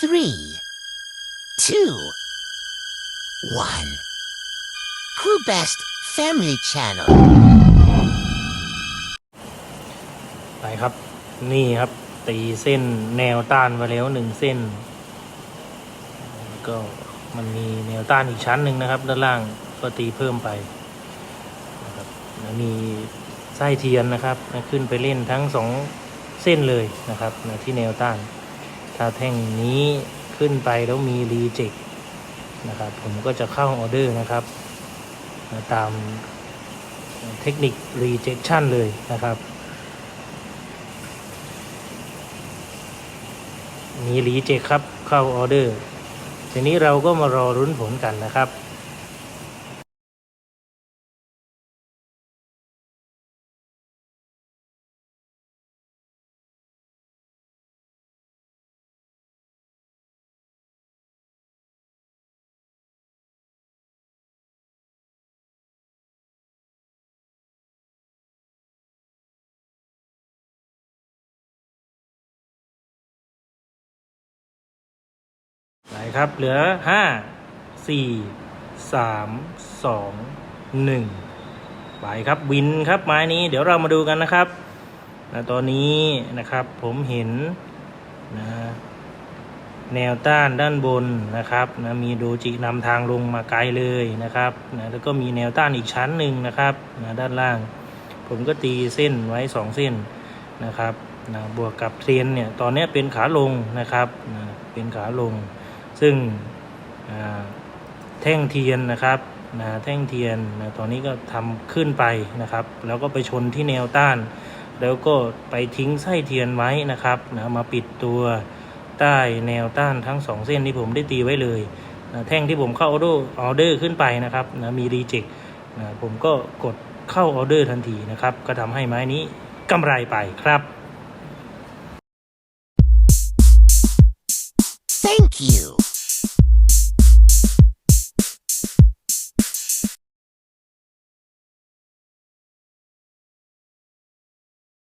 three, two, one. Crew Best Family Channel. ไปครับ นี่ครับ ตีเส้นแนวต้านมาแล้วหนึ่งเส้นแล้วก็มันมีแนวต้านอีกชั้นหนึ่งนะครับ ด้านล่างก็ตีเพิ่มไปนะครับมีไส้เทียนนะครับ ขึ้นไปเล่นทั้งสองเส้นเลยนะครับที่แนวต้าน ถ้าแท่งนี้ขึ้นไปแล้วมีรีเจ็คนะครับ ผมก็จะเข้าออเดอร์นะครับ ตามเทคนิค rejection เลยนะครับมีรีเจ็คครับเข้าออเดอร์ทีนี้เราก็มารอรุ้นผลกันนะครับ ไปครับ เหลือห้าสี่สามสองหนึ่งไปครับวินครับไม้นี้เดี๋ยวเรามาดูกันนะครับนะตอนนี้นะครับผมเห็นนะแนวต้านด้านบนนะครับนะมีโดจินำทางลงมาไกลเลยนะครับนะแล้วก็มีแนวต้านอีกชั้นหนึ่งนะครับนะด้านล่าง ผมก็ตีเส้นไว้สองเส้นนะครับนะบวกกับเทรนเนี่ยตอนนี้เป็นขาลงนะครับนะเป็นขาลง ซึ่งแท่งเทียนนะครับนะแท่งเทียนนะตอนนี้ก็ทำขึ้นไปนะครับ แล้วก็ไปชนที่แนวต้าน แล้วก็ไปทิ้งไส้เทียนไว้นะครับนะมาปิดตัวใต้แนวต้านทั้งสองเส้นที่ผมได้ตีไว้เลยนะแท่งที่ผมเข้าออเดอร์ออเดอร์ขึ้นไปนะครับนะมีรีเจ็คนะผมก็กดเข้าออเดอร์ทันทีนะครับ ก็ทำให้ไม้นี้กำไรไปครับ you.